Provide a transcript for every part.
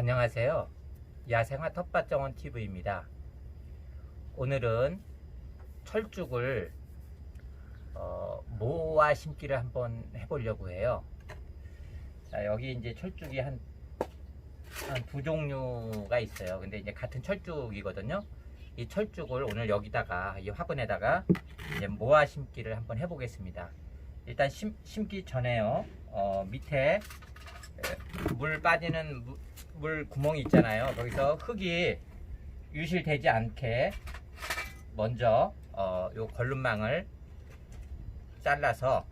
안녕하세요. 야생화 텃밭정원 TV입니다. 오늘은 철쭉을 어, 모아 심기를 한번 해보려고 해요. 자, 여기 이제 철쭉이 한, 한두 종류가 있어요. 근데 이제 같은 철쭉이거든요. 이 철쭉을 오늘 여기다가, 이 화분에다가 이제 모아 심기를 한번 해보겠습니다. 일단 심, 심기 전에요. 어, 밑에 에, 물 빠지는 무- 물 구멍이 있잖아요. 거기서 흙이 유실되지 않게 먼저 어, 요 걸름망을 잘라서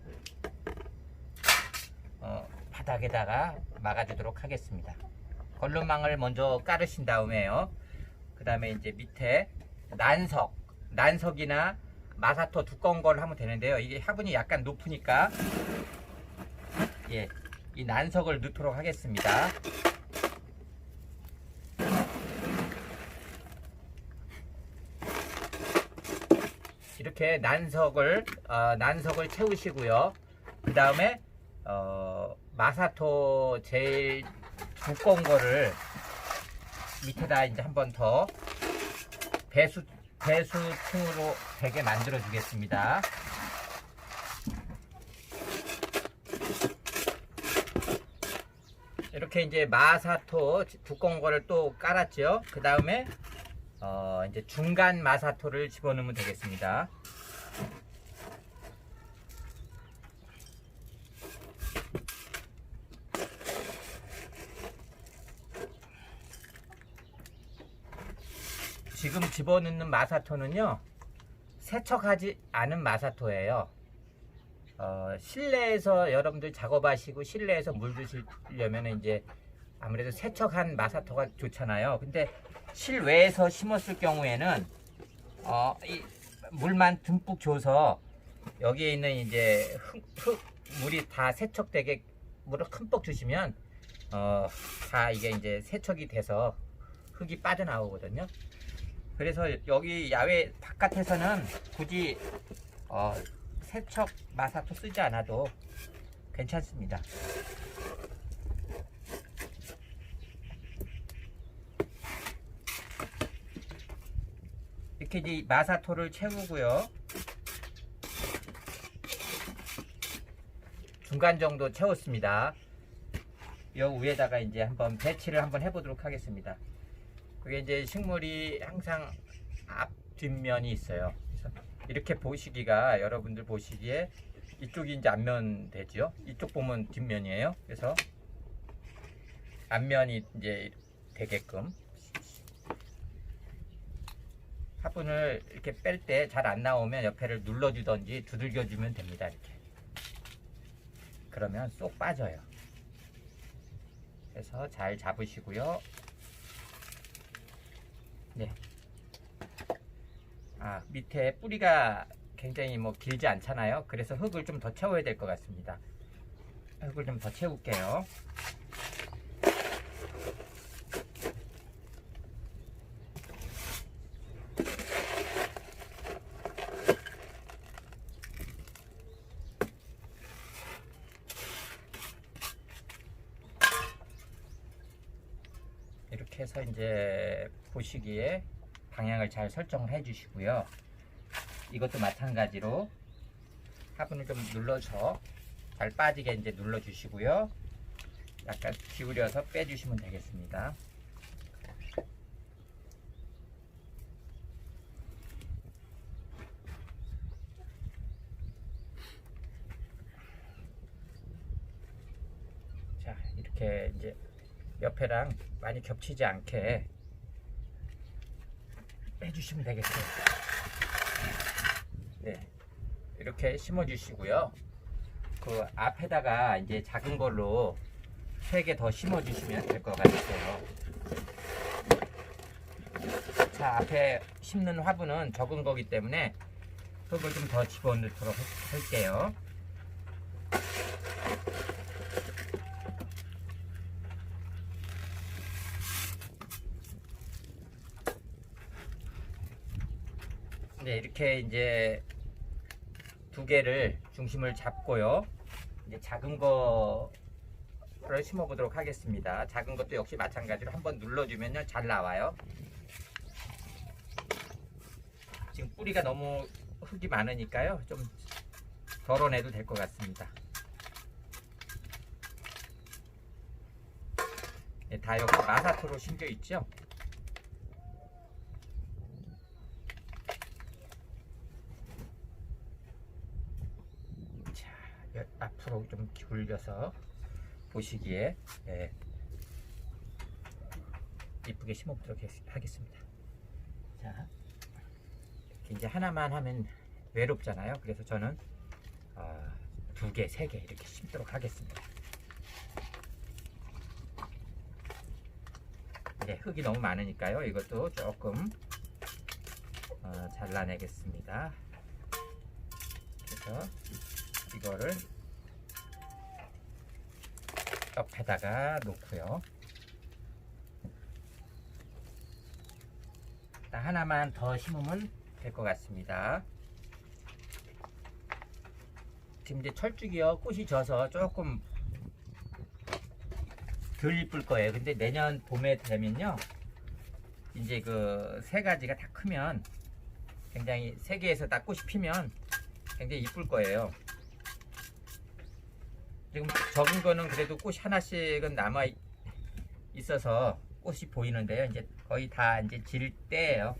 어, 바닥에다가 막아주도록 하겠습니다. 걸름망을 먼저 깔으신 다음에요. 그 다음에 이제 밑에 난석, 난석이나 마사토 두꺼운 걸 하면 되는데요. 이게 화분이 약간 높으니까 예, 이 난석을 넣도록 하겠습니다. 이렇게 난석을 어, 난석을 채우시고요. 그 다음에 어, 마사토 제일 두꺼운 거를 밑에다 이제 한 번 더 배수 배수층으로 되게 만들어 주겠습니다. 이렇게 이제 마사토 두꺼운 거를 또 깔았죠. 그 다음에 어, 이제 중간 마사토를 집어넣으면 되겠습니다. 지금 집어넣는 마사토는요, 세척하지 않은 마사토예요. 어, 실내에서 여러분들 작업하시고 실내에서 물 주시려면 이제 아무래도 세척한 마사토가 좋잖아요. 근데 실외에서 심었을 경우에는 어, 이 물만 듬뿍 줘서 여기에 있는 이제 흙, 흙 물이 다 세척되게 물을 흠뻑 주시면 어, 다 이게 이제 세척이 돼서 흙이 빠져나오거든요. 그래서 여기 야외 바깥에서는 굳이 어, 세척 마사토 쓰지 않아도 괜찮습니다. 이렇게 이제 마사토를 채우고요. 중간 정도 채웠습니다. 여 위에다가 이제 한번 배치를 한번 해보도록 하겠습니다. 그게 이제 식물이 항상 앞 뒷면이 있어요. 그래서 이렇게 보시기가 여러분들 보시기에 이쪽이 이제 앞면 되죠. 이쪽 보면 뒷면이에요. 그래서 앞면이 이제 되게끔 화분을 이렇게 뺄 때 잘 안 나오면 옆에를 눌러주던지 두들겨주면 됩니다. 이렇게. 그러면 쏙 빠져요. 그래서 잘 잡으시고요. 네. 아, 밑에 뿌리가 굉장히 뭐 길지 않잖아요. 그래서 흙을 좀 더 채워야 될 것 같습니다. 흙을 좀 더 채울게요. 해서 이제 보시기에 방향을 잘 설정을 해 주시고요. 이것도 마찬가지로 화분을 좀 눌러서 잘 빠지게 이제 눌러 주시고요. 약간 기울여서 빼 주시면 되겠습니다. 자, 이렇게 이제 옆에랑 많이 겹치지 않게 빼주시면 되겠어요. 네, 이렇게 심어주시고요. 그 앞에다가 이제 작은 걸로 세 개 더 심어주시면 될 것 같아요. 자, 앞에 심는 화분은 적은 거기 때문에 흙을 좀 더 집어넣도록 할게요. 네, 이렇게 이제 두 개를 중심을 잡고요. 이제 작은 거 마사토를 심어 보도록 하겠습니다. 작은 것도 역시 마찬가지로 한번 눌러주면요 잘 나와요. 지금 뿌리가 너무 흙이 많으니까요 좀 덜어내도 될 것 같습니다. 예, 다 여기 마사토로 심겨 있죠. 자, 여- 앞으로 좀 기울여서 보시기에 예, 이쁘게 심어보도록 하- 하겠습니다. 자, 이렇게 이제 하나만 하면 외롭잖아요. 그래서 저는 어, 두 개, 세 개 이렇게 심도록 하겠습니다. 네, 흙이 너무 많으니까요. 이것도 조금 어, 잘라내겠습니다. 그래서 이거를 옆에다가 놓고요. 자, 하나만 더 심으면 될 것 같습니다. 지금 이제 철쭉이요 꽃이 져서 조금 덜 이쁠 거예요. 근데 내년 봄에 되면요, 이제 그 세 가지가 다 크면 굉장히 세 개에서 다 꽃이 피면 굉장히 이쁠 거예요. 지금 적은 거는 그래도 꽃이 하나씩은 남아 있- 있어서 꽃이 보이는데요. 이제 거의 다 이제 질 때예요.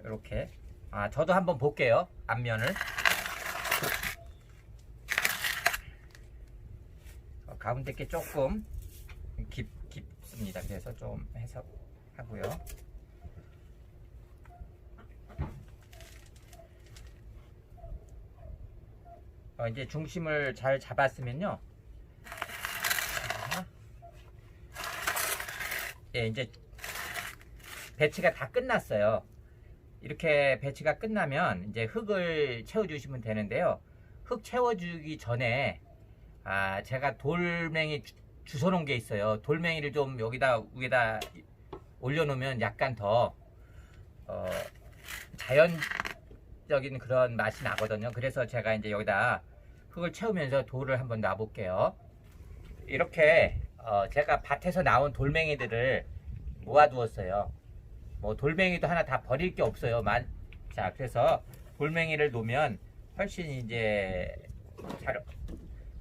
이렇게. 아 저도 한번 볼게요. 앞면을. 어, 가운데 게 조금 깊, 깊습니다. 그래서 좀 해서 하고요 어, 이제 중심을 잘 잡았으면요 자. 예 이제 배치가 다 끝났어요 이렇게 배치가 끝나면 이제 흙을 채워주시면 되는데요. 흙 채워주기 전에 아 제가 돌멩이 주- 주워놓은 게 있어요. 돌멩이를 좀 여기다 위에다 올려놓으면 약간 더 어, 자연 적인 그런 맛이 나거든요. 그래서 제가 이제 여기다 흙을 채우면서 돌을 한번 놔볼게요. 이렇게 어, 제가 밭에서 나온 돌멩이들을 모아두었어요. 뭐 돌멩이도 하나 다 버릴 게 없어요. 만, 자, 그래서 돌멩이를 놓으면 훨씬 이제 잘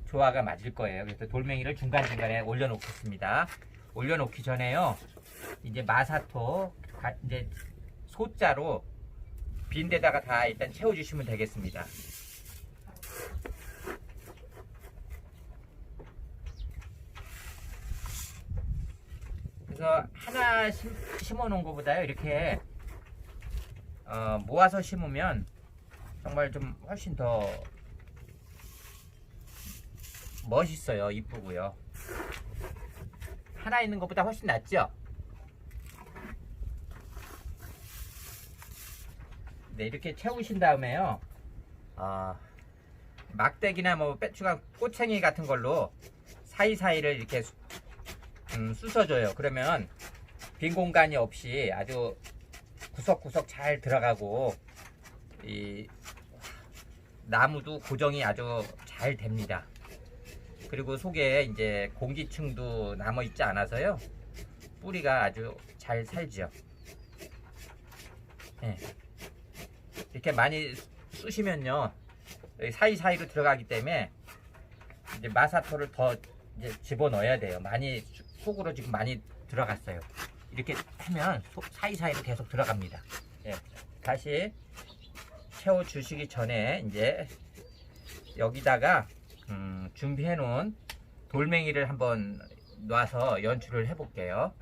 조화가 맞을 거예요. 그래서 돌멩이를 중간중간에 올려놓겠습니다. 올려놓기 전에요. 이제 마사토 가- 이제 소자로 빈 데다가 다 일단 채워주시면 되겠습니다. 그래서 하나 심, 심어 놓은 것보다요 이렇게 어, 모아서 심으면 정말 좀 훨씬 더 멋있어요 이쁘고요 하나 있는 것보다 훨씬 낫죠 네 이렇게 채우신 다음에요 어, 막대기나 뭐 빼추가 꼬챙이 같은 걸로 사이사이를 이렇게 수- 음, 쑤셔줘요. 그러면 빈 공간이 없이 아주 구석구석 잘 들어가고 이 나무도 고정이 아주 잘 됩니다. 그리고 속에 이제 공기층도 남아 있지 않아서요. 뿌리가 아주 잘 살죠. 예. 이렇게 많이 쑤시면요. 사이사이로 들어가기 때문에 이제 마사토를 더 이제 집어넣어야 돼요. 많이 수- 속으로 지금 많이 들어갔어요. 이렇게 하면 속 사이사이로 계속 들어갑니다. 예. 다시 채워 주시기 전에 이제 여기다가 음, 준비해 놓은 돌멩이를 한번 놔서 연출을 해 볼게요.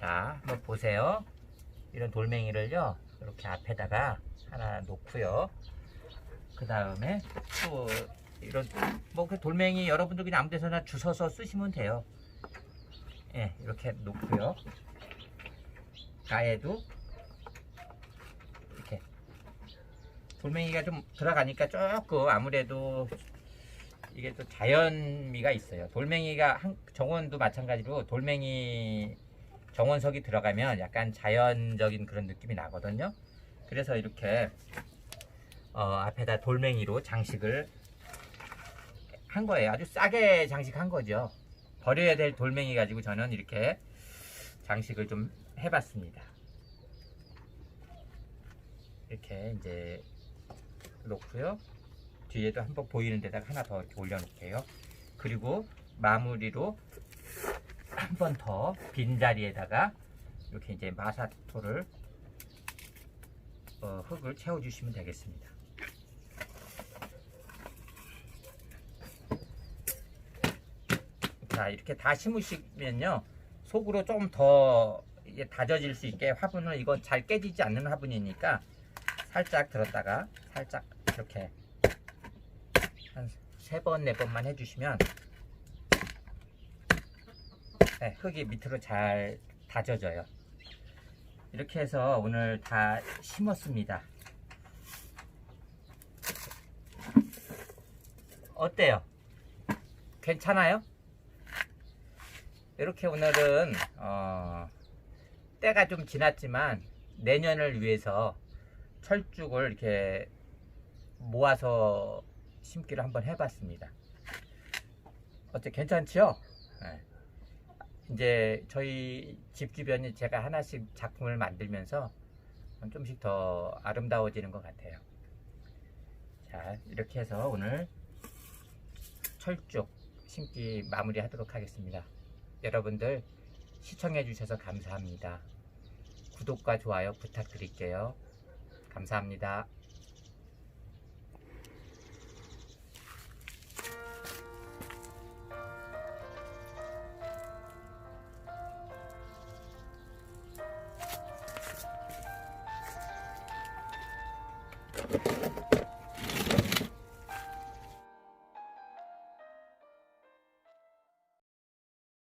자, 한번 보세요. 이런 돌멩이를요. 이렇게 앞에다가 하나 놓고요. 그 다음에 또 이런 뭐 그 돌멩이 여러분들 그냥 아무 데서나 주워서 쓰시면 돼요. 예, 이렇게 놓고요. 가에도 이렇게 돌멩이가 좀 들어가니까 조금 아무래도 이게 또 자연미가 있어요. 돌멩이가 한, 정원도 마찬가지로 돌멩이 정원석이 들어가면 약간 자연적인 그런 느낌이 나거든요. 그래서 이렇게 어, 앞에다 돌멩이로 장식을 한 거예요. 아주 싸게 장식한 거죠. 버려야 될 돌멩이 가지고 저는 이렇게 장식을 좀 해봤습니다. 이렇게 이제 놓고요. 뒤에도 한번 보이는 데다가 하나 더 이렇게 올려놓을게요. 그리고 마무리로 한 번 더 빈자리에다가 이렇게 이제 마사토를 어, 흙을 채워주시면 되겠습니다. 자 이렇게 다 심으시면요 속으로 좀 더 다져질 수 있게 화분을 이건 잘 깨지지 않는 화분이니까 살짝 들었다가 살짝 이렇게 한 세 번 네 번만 해주시면 네, 흙이 밑으로 잘 다져져요. 이렇게 해서 오늘 다 심었습니다. 어때요? 괜찮아요? 이렇게 오늘은 어, 때가 좀 지났지만 내년을 위해서 철쭉을 이렇게 모아서 심기를 한번 해봤습니다. 어때 괜찮죠? 네. 이제 저희 집 주변에 제가 하나씩 작품을 만들면서 좀씩 더 아름다워지는 것 같아요. 자 이렇게 해서 오늘 철쭉 심기 마무리 하도록 하겠습니다. 여러분들 시청해 주셔서 감사합니다. 구독과 좋아요 부탁드릴게요. 감사합니다.